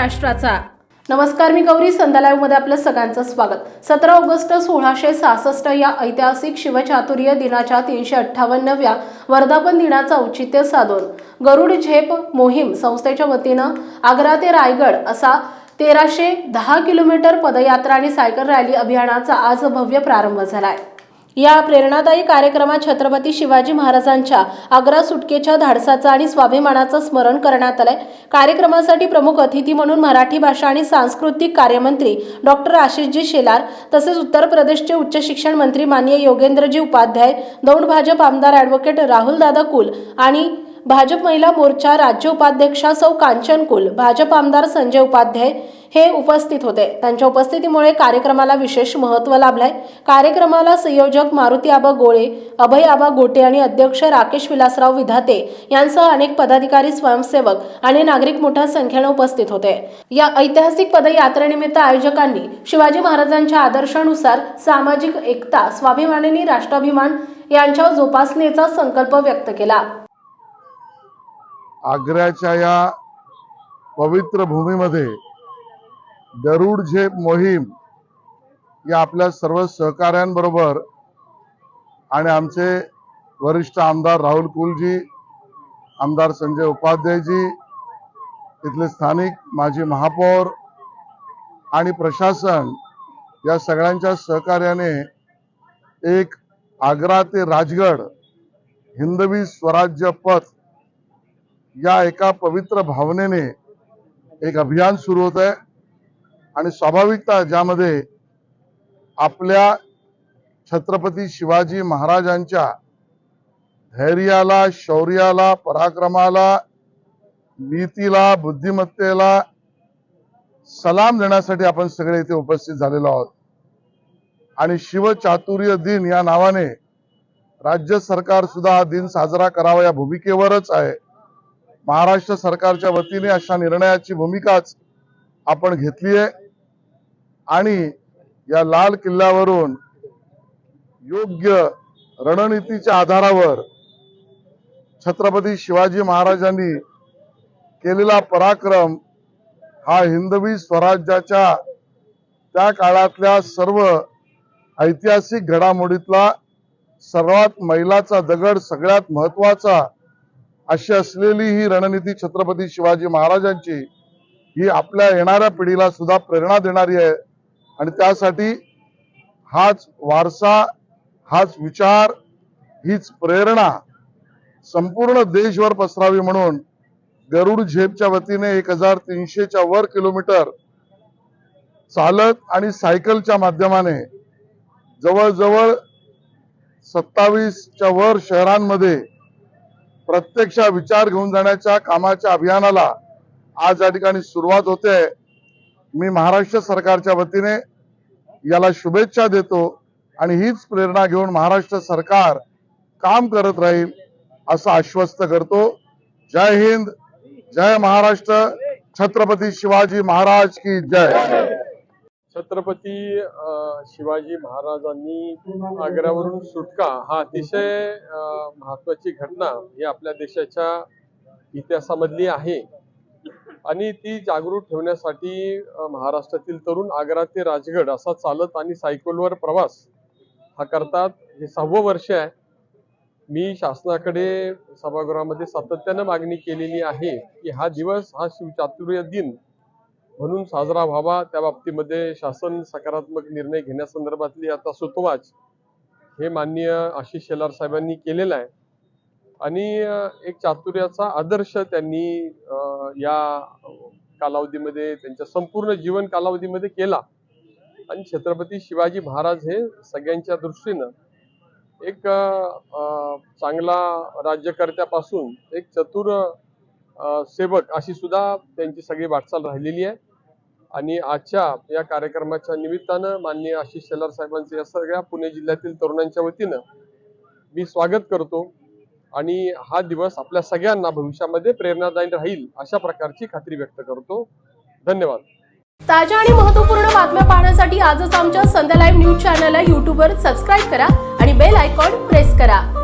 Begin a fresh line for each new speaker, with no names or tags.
राष्ट्राचा नमस्कार मी गौरी मध्ये आपलं सगळ्यांचं स्वागत. सतरा ऑगस्ट सोळाशे सहासष्ट या ऐतिहासिक शिवचातुर्य दिनाच्या तीनशे अठ्ठावन्नव्या वर्धापन दिनाचं औचित्य साधून गरुड झेप मोहीम संस्थेच्या वतीनं आग्रा ते रायगड असा तेराशे दहा किलोमीटर पदयात्रा आणि सायकल रॅली अभियानाचा आज भव्य प्रारंभ झालाय. या प्रेरणादायी कार्यक्रमात छत्रपती शिवाजी महाराजांच्या आग्रा सुटकेच्या धाडसाचं आणि स्वाभिमानाचं स्मरण करण्यात आलंय. कार्यक्रमासाठी प्रमुख अतिथी म्हणून मराठी भाषा आणि सांस्कृतिक कार्यमंत्री डॉक्टर आशिषजी शेलार तसेच उत्तर प्रदेशचे उच्च शिक्षण मंत्री मान्य योगेंद्रजी उपाध्याय दौंड भाजप आमदार ॲडव्होकेट राहुलदादा कुल आणि भाजप महिला मोर्चा राज्य उपाध्यक्षा सौ कांचन कुल भाजप आमदार संजय उपाध्याय हे उपस्थित होते. त्यांच्या उपस्थितीमुळे कार्यक्रमाला विशेष महत्त्व लाभलंय. कार्यक्रमाला संयोजक मारुती आबा गोळे अभय आबा गोटे आणि अध्यक्ष राकेश विलासराव विधाते यांसह अनेक पदाधिकारी स्वयंसेवक आणि नागरिक मोठ्या संख्येने उपस्थित होते. या ऐतिहासिक पदयात्रेनिमित्त आयोजकांनी शिवाजी महाराजांच्या आदर्शानुसार सामाजिक एकता स्वाभिमानी राष्ट्राभिमान यांच्या जोपासनेचा संकल्प व्यक्त केला.
आग्र्याच्या या पवित्र भूमीमध्ये गरुड झेप मोहीम या आपल्या सर्व सहकाऱ्यांबरोबर आणि आमचे वरिष्ठ आमदार राहुल कुलजी आमदार संजय उपाध्यायजी इथले स्थानिक माजी महापौर आणि प्रशासन या सगळ्यांच्या सहकार्याने एक आग्रा ते राजगड हिंदवी स्वराज्य पथ या एका पवित्र भावनेने एक अभियान सुरू होत आहे. आणि स्वाभाविकता ज्यामध्ये आपल्या छत्रपती शिवाजी महाराजांच्या धैर्याला शौर्याला पराक्रमाला नीतीला बुद्धिमत्तेला सलाम देण्यासाठी आपण सगळे इथे उपस्थित झालेलो आहोत. आणि शिवचातुर्य दिन या नावाने राज्य सरकार सुद्धा हा दिन साजरा करावा या भूमिकेवरच आहे. महाराष्ट्र सरकारच्या वतीने अशा निर्णयाची भूमिकाच आपण घेतली आहे. आणि या लाल किल्ल्यावरून योग्य रणनीतीच्या आधारावर छत्रपती शिवाजी महाराजांनी केलेला पराक्रम हा हिंदवी स्वराज्याच्या त्या काळातल्या सर्व ऐतिहासिक घडामोडीतला सर्वात मैलाचा दगड सगळ्यात महत्त्वाचा अशी असलेली ही रणनीती छत्रपती शिवाजी महाराजांची ही आपल्या येणाऱ्या पिढीला सुद्धा प्रेरणा देणारी आहे. आणि त्यासाठी हाच वारसा हाच विचार हीच प्रेरणा संपूर्ण देशभर पसरावी म्हणून गरुड झेपच्या वतीने एक हजार तीनशेच्या वर किलोमीटर चालत आणि सायकलच्या माध्यमाने जवळजवळ सत्तावीसच्या वर शहरांमध्ये प्रत्यक्ष विचार घेऊन जाण्याच्या कामाच्या अभियानाला आज या ठिकाणी सुरुवात होते मी महाराष्ट्र सरकारच्या वतीने याला शुभेच्छा देतो आणि हीच प्रेरणा घेऊन महाराष्ट्र सरकार काम करत राहील असं आश्वस्त करतो. जय हिंद जय महाराष्ट्र छत्रपती शिवाजी महाराज की जय.
छत्रपती शिवाजी महाराजांनी आग्र्यावरून सुटका हा अतिशय महत्वाची घटना ही आपल्या देशाच्या इतिहासामधली आहे. आणि ती जागृत ठेवण्यासाठी महाराष्ट्रातील तरुण आग्रा ते राजगड असा चालत आणि सायकलवर प्रवास हा करतात. हे सहावं वर्ष आहे. मी शासनाकडे सभागृहामध्ये सातत्यानं मागणी केलेली आहे की हा दिवस हा शिवचातुर्य दिन म्हणून साजरा व्हावा. त्या बाबतीमध्ये शासन सकारात्मक निर्णय घेण्यासंदर्भातली आता सुतवाच हे माननीय आशिष शेलार साहेबांनी केलेलं आहे. आणि एक चातुर्याचा आदर्श त्यांनी या कालावधीमध्ये त्यांच्या संपूर्ण जीवन कालावधीमध्ये केला. आणि छत्रपती शिवाजी महाराज हे सगळ्यांच्या दृष्टीनं एक चांगला राज्यकर्त्यापासून एक चतुर सेवक अशी सुद्धा त्यांची सगळी वाटचाल राहिलेली आहे. आणि आजच्या या कार्यक्रमाच्या निमित्तानं माननीय आशिष शेलार साहेबांचे या सगळ्या पुणे जिल्ह्यातील तरुणांच्या वतीनं मी स्वागत करतो. आणि हा दिवस आपल्या सगळ्यांना भविष्यामध्ये प्रेरणादायी राहील अशा प्रकारची खात्री व्यक्त करतो. धन्यवाद.
ताज्या आणि महत्त्वपूर्ण बातम्या पाहण्यासाठी आजच आमच्या संध्या लाईव्ह न्यूज चॅनलला यूट्यूबवर सबस्क्राईब करा आणि बेल आयकॉन प्रेस करा.